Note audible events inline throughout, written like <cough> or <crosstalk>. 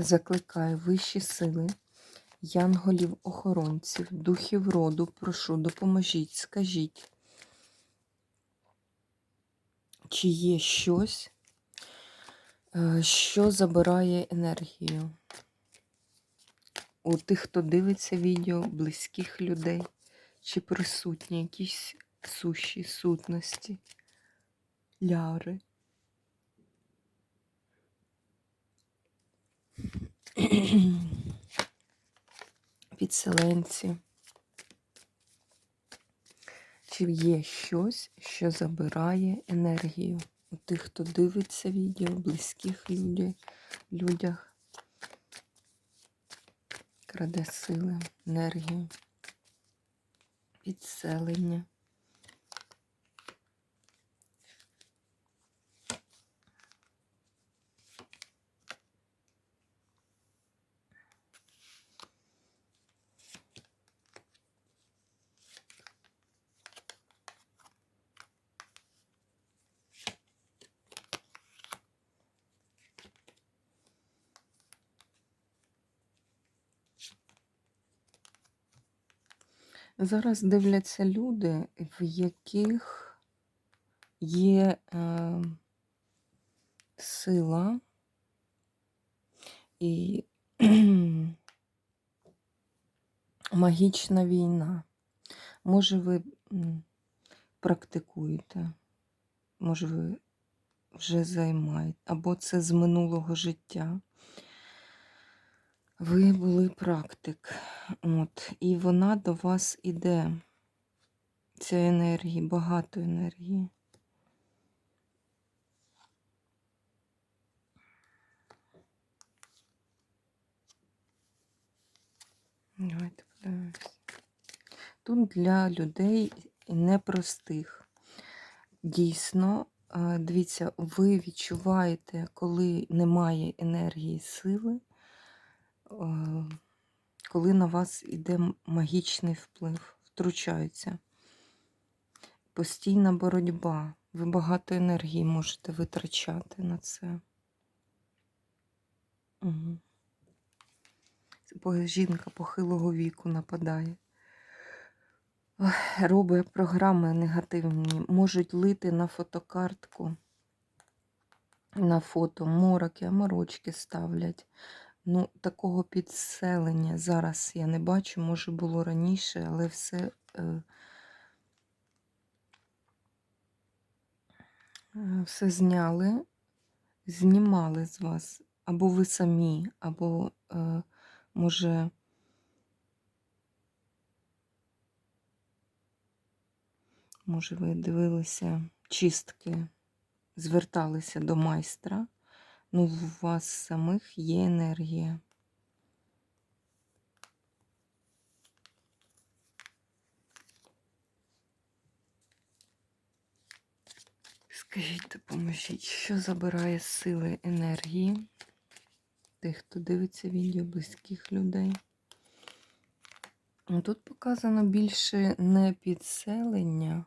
Закликаю вищі сили, янголів-охоронців, духів роду, прошу, допоможіть, скажіть, чи є щось, е, що забирає енергію у тих, хто дивиться відео, близьких людей, чи присутні якісь суші, сутності, ляри. <clears throat> підселенці. Чи є щось, що забирає енергію у тих, хто дивиться відео, близьких людей, людях, краде сили, енергію, підселення. Зараз дивляться люди, в яких є е, сила і <clears throat> магічна війна. Може, ви практикуєте, може, ви вже займаєте, або це з минулого життя. Ви були практик, от, і вона до вас іде. Ця енергії, багато енергії. Давайте подивимось. Тут для людей непростих. Дійсно, е, дивіться, ви відчуваєте, коли немає енергії сили, коли на вас іде магічний вплив, втручаються. Постійна боротьба. Ви багато енергії можете витрачати на це. Угу. Жінка похилого віку нападає. Робить програми негативні, можуть лити на фотокартку, на фото, мороки, аморочки ставлять. Ну, такого підселення зараз я не бачу, може було раніше, але все е, е, все зняли, знімали з вас. Або ви самі, або, е, може, може, ви дивилися чистки, зверталися до майстра. Ну, у вас самих є енергія. Скажіть, допоможіть, що забирає сили енергії тих, хто дивиться відео близьких людей? Ну, Тут показано більше не підселення,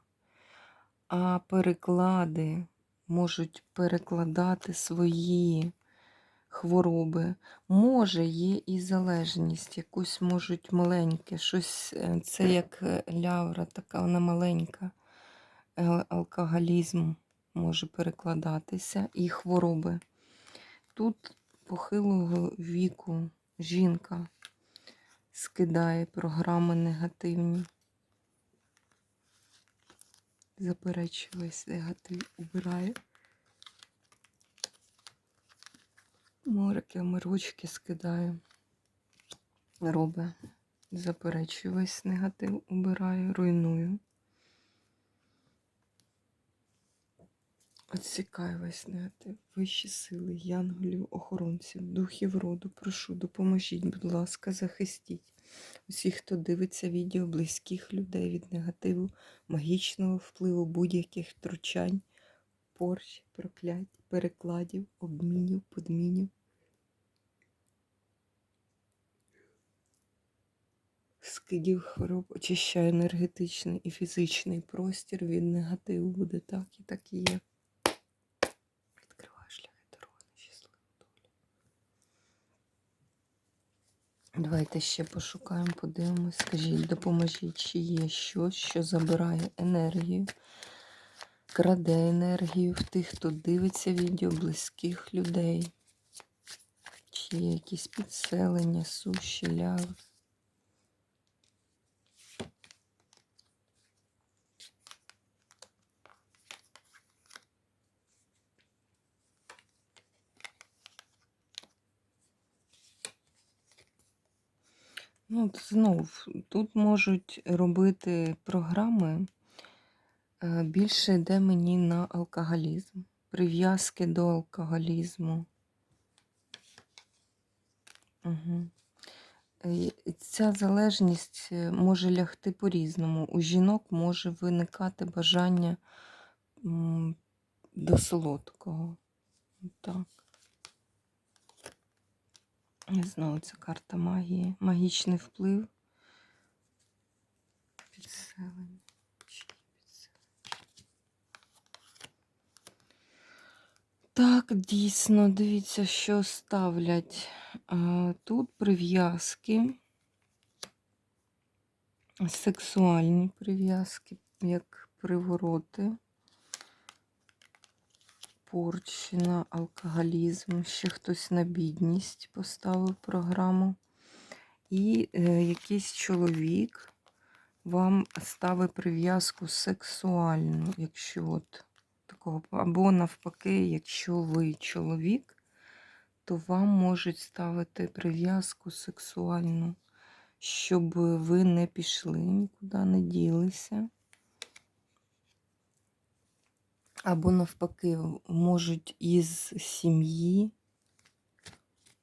а переклади можуть перекладати свої хвороби. Може, є і залежність, якусь можуть маленьке, щось, е, це як е, лявра, така вона маленька, алкоголізм може перекладатися і хвороби. Тут похилого віку жінка скидає програми негативні. Заперечує весь негатив, убирає. Морки, мирочки скидаю. Робить. Заперечую весь негатив, убираю, руйную. Отсікай весь негатив, вищі сили, янголів, охоронців, духів роду, прошу, допоможіть, будь ласка, захистіть усіх, хто дивиться відео близьких людей від негативу, магічного впливу, будь-яких втручань, порч, проклять, перекладів, обмінів, подмінів. Скидів хвороб очищає енергетичний і фізичний простір від негативу. Буде так і так і є. Відкриваю шляхи дороги на щасливу долю. Давайте ще пошукаємо, подивимось. Скажіть, допоможіть, чи є щось, що забирає енергію, краде енергію в тих, хто дивиться відео близьких людей. Чи є якісь підселення, суші, ляви. Ну, знов, тут можуть робити програми, е, більше йде мені на алкоголізм, прив'язки до алкоголізму. Угу. Ця залежність е, може лягти по-різному. У жінок може виникати бажання до солодкого. Так. І Знову ця карта магії. Магічний вплив. Підселення. Так, дійсно, дивіться, що ставлять. Тут прив'язки, сексуальні прив'язки, як привороти, порчі на алкоголізм, ще хтось на бідність поставив програму. І е, якийсь чоловік вам ставить прив'язку сексуальну, якщо от такого, або навпаки, якщо ви чоловік, то вам можуть ставити прив'язку сексуальну, щоб ви не пішли, нікуди не ділися. Або навпаки, можуть із сім'ї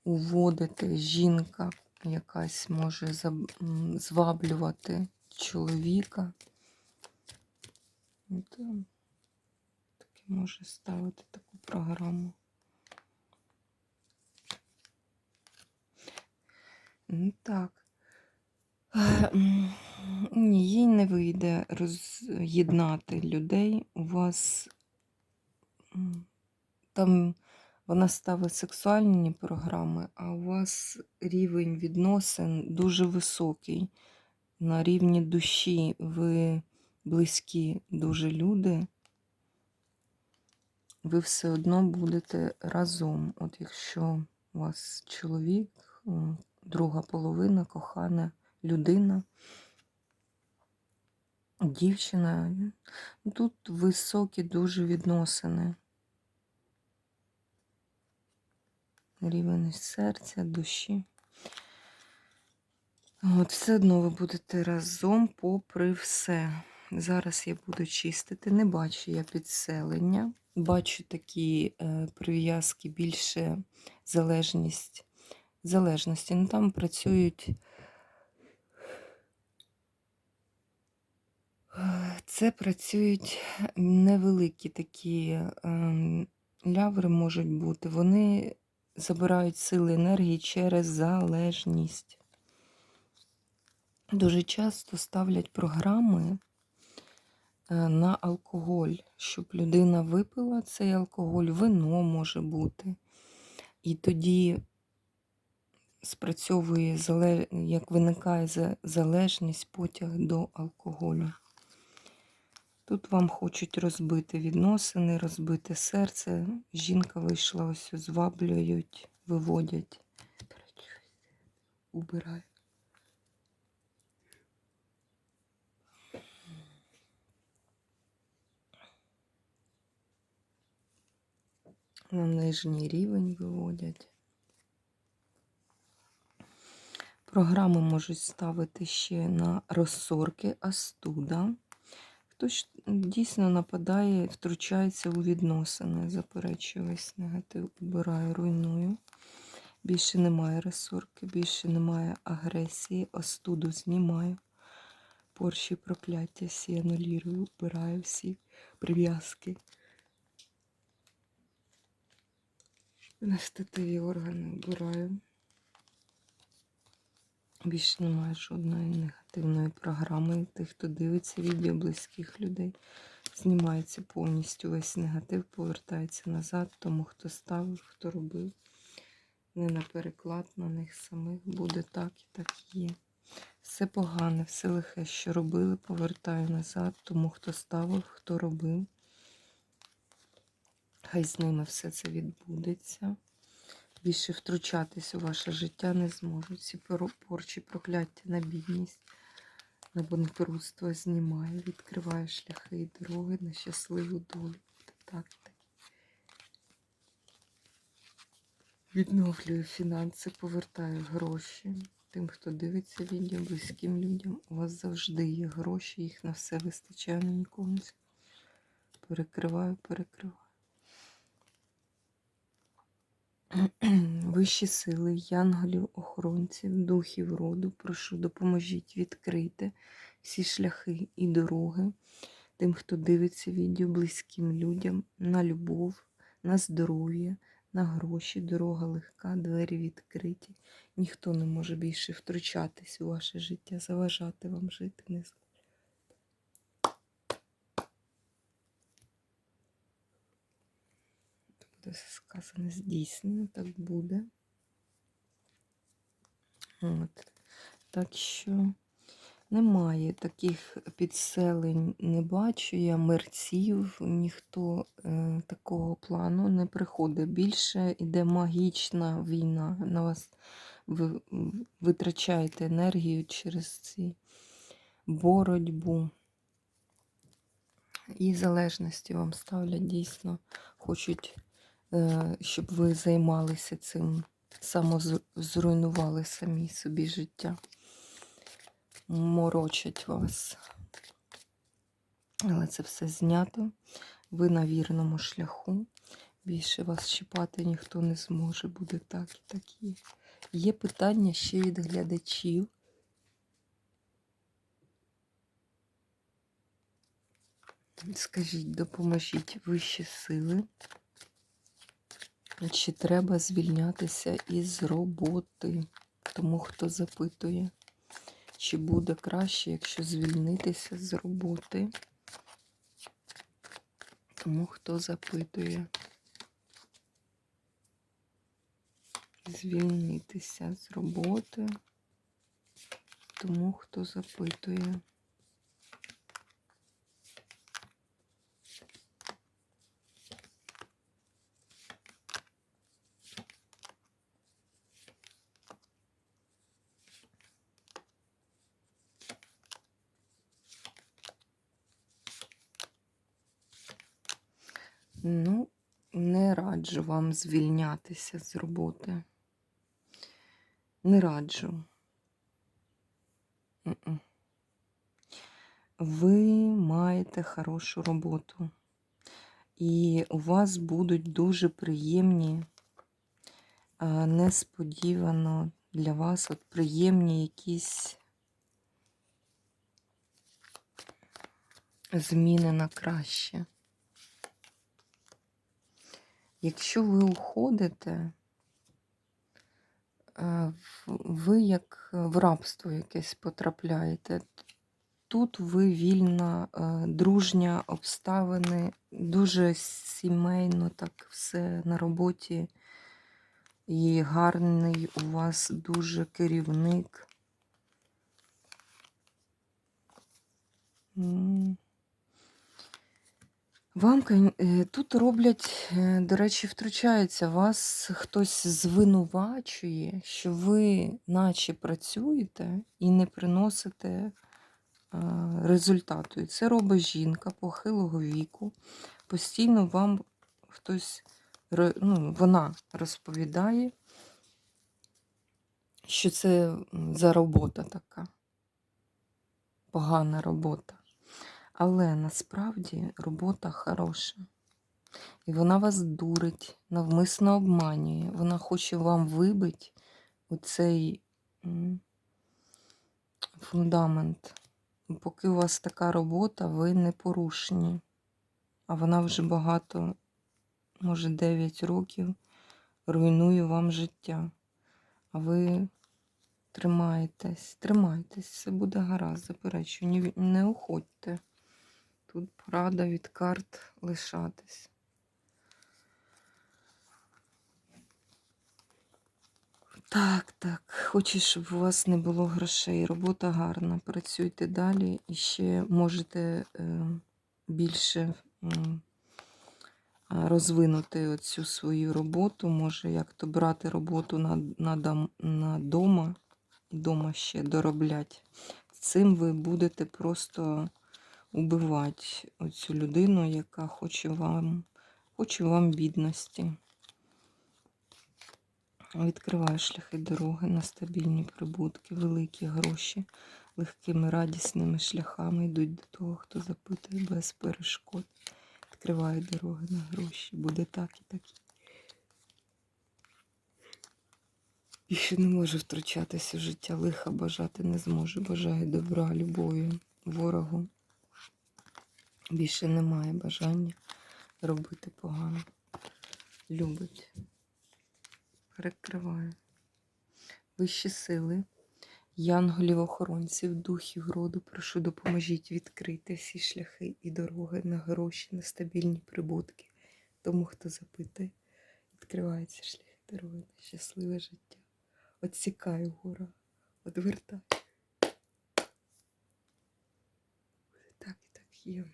уводити жінка, якась може зваблювати чоловіка. Ну, Таке може ставити таку програму. Ну, Так. Ні, їй не вийде роз'єднати людей. У вас там вона ставить сексуальні програми, а у вас рівень відносин дуже високий. На рівні душі ви близькі дуже люди. Ви все одно будете разом. От якщо у вас чоловік, друга половина, кохана людина, дівчина, тут високі дуже відносини. Рівень серця, душі. От, все одно ви будете разом попри все. Зараз я буду чистити. Не бачу я підселення. Бачу такі е, прив'язки, більше залежність. залежності. Ну, там працюють. Це працюють невеликі такі ем, ляври можуть бути. Вони забирають сили енергії через залежність. Дуже часто ставлять програми е, на алкоголь, щоб людина випила цей алкоголь, вино може бути. І тоді спрацьовує, як виникає залежність, потяг до алкоголю. Тут вам хочуть розбити відносини, розбити серце. Жінка вийшла, ось зваблюють, виводять. Убираю. На нижній рівень виводять. Програми можуть ставити ще на розсорки астуда. Хтось дійсно нападає, втручається у відносини, заперечує весь негатив, убираю, руйную. Більше немає ресурки, більше немає агресії, остуду знімаю. Порші прокляття всі анулірую, убираю всі прив'язки. Анестетиві органи вбираю. Більше немає жодної негативної програми. Тих, хто дивиться відео близьких людей, знімається повністю весь негатив, повертається назад, тому хто ставив, хто робив. Не на переклад на них самих буде так і так є. Все погане, все лихе, що робили, повертаю назад, тому хто ставив, хто робив. Хай з ними все це відбудеться. Більше втручатись у ваше життя не зможуть. Ці порчі, прокляття на бідність, на банкрутство знімаю, відкриваю шляхи і дороги на щасливу долю. Так, так. Відновлюю фінанси, повертаю гроші. Тим, хто дивиться відео, близьким людям, у вас завжди є гроші, їх на все вистачає на нікому. Перекриваю, перекриваю. <clears throat> Вищі сили, янголів, охоронців, духів роду, прошу, допоможіть відкрити всі шляхи і дороги тим, хто дивиться відео близьким людям на любов, на здоров'я, на гроші, дорога легка, двері відкриті. Ніхто не може більше втручатись у ваше життя, заважати вам жити не сказане здійснено, так буде. От. Так що немає таких підселень, не бачу я мерців, ніхто е, такого плану не приходить. Більше йде магічна війна на вас. Ви витрачаєте енергію через ці боротьбу. І залежності вам ставлять дійсно, хочуть, щоб ви займалися цим, самозруйнували самі собі життя морочать вас. Але це все знято. Ви на вірному шляху. Більше вас чіпати ніхто не зможе. Буде так і так є. Є питання ще від глядачів. Скажіть, допоможіть вищі сили. Чи треба звільнятися із роботи? Тому хто запитує. Чи буде краще, якщо звільнитися з роботи? Тому хто запитує. Звільнитися з роботи. Тому хто запитує. Ну, не раджу вам звільнятися з роботи. Не раджу. Ви маєте хорошу роботу. І у вас будуть дуже приємні, несподівано для вас от приємні якісь зміни на краще. Якщо ви уходите, е, ви як в рабство якесь потрапляєте. Тут ви вільна, е, дружня, обставини, дуже сімейно, так все на роботі. І гарний у вас дуже керівник. Вам е, тут роблять, е, до речі, втручаються, вас хтось звинувачує, що ви наче працюєте і не приносите результату. І це робить жінка похилого віку. Постійно вам хтось, ну, вона розповідає, що це за робота така. Погана робота. Але насправді робота хороша. І вона вас дурить, навмисно обманює. Вона хоче вам вибити оцей фундамент. Поки у вас така робота, ви не порушені. А вона вже багато, може 9 років, руйнує вам життя. А ви тримаєтесь, тримайтесь, все буде гаразд, заперечую, не уходьте. Тут порада від карт лишатись. Так, так. Хочу, щоб у вас не було грошей. Робота гарна. Працюйте далі і ще можете е, більше розвинути оцю свою роботу. Може, як то брати роботу на, на, на дома, і дома ще доробляти. Цим ви будете просто убивати оцю людину, яка хоче вам, хоче вам бідності. Відкриваю шляхи дороги на стабільні прибутки, великі гроші, легкими радісними шляхами йдуть до того, хто запитує без перешкод. Відкриваю дороги на гроші. Буде так і так. Більше не можу втручатися в життя, лиха бажати не зможу. Бажаю добра, любові, ворогу. Більше немає бажання робити погано. Любить перекриваю. Вищі сили, янголів-охоронців, духів роду, прошу допоможіть відкрити всі шляхи і дороги на гроші, на стабільні прибутки. Тому, хто запитує, відкриваються шляхи дороги на щасливе життя. Отсікаю гора, одвертай. Так і так є.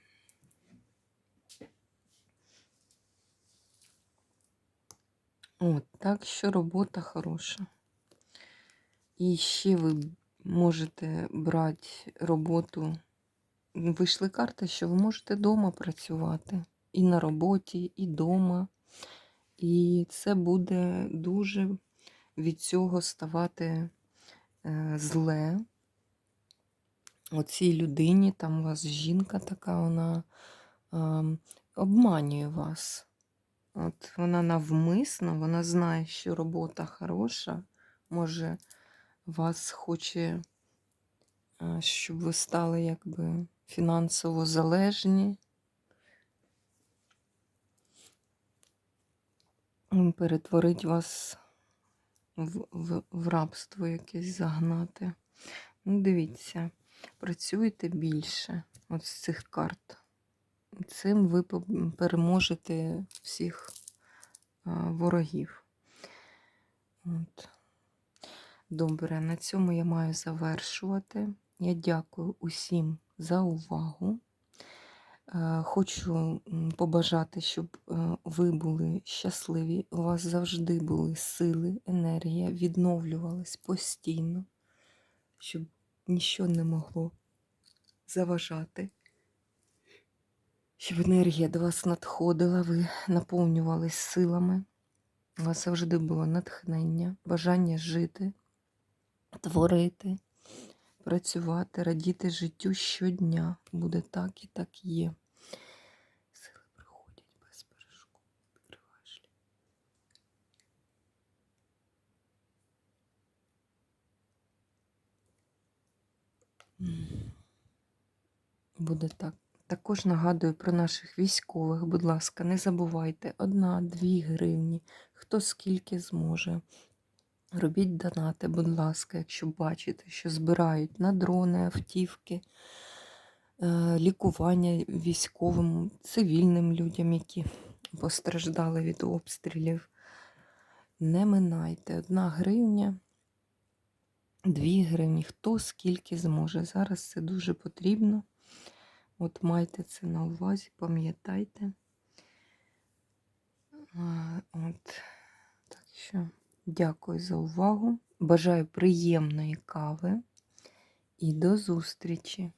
От, так що робота хороша. І ще ви можете брати роботу. Вийшли карти, що ви можете вдома працювати. І на роботі, і вдома. І це буде дуже від цього ставати е, зле. Оцій людині, там у вас жінка така, вона обманює вас. От вона навмисно, вона знає, що робота хороша, може, вас хоче, е, щоб ви стали якби фінансово залежні. Перетворить вас в, в, в рабство якесь загнати. Ну, дивіться, працюйте більше от з цих карт. Цим ви переможете всіх ворогів. От. Добре, на цьому я маю завершувати. Я дякую усім за увагу. Е, Хочу побажати, щоб е, ви були щасливі, у вас завжди були сили, енергія, відновлювалась постійно, щоб нічого не могло заважати щоб енергія до вас надходила, ви наповнювались силами. У вас завжди було натхнення, бажання жити, творити, працювати, радіти життю щодня. Буде так і так є. Сили приходять без перешкод. Буде так. Також нагадую про наших військових, будь ласка, не забувайте, одна-дві гривні, хто скільки зможе. Робіть донати, будь ласка, якщо бачите, що збирають на дрони, автівки, е, лікування військовим, цивільним людям, які постраждали від обстрілів. Не минайте. Одна гривня, дві гривні, хто скільки зможе. Зараз це дуже потрібно. От майте це на увазі, пам'ятайте. От. Так що дякую за увагу. Бажаю приємної кави і до зустрічі!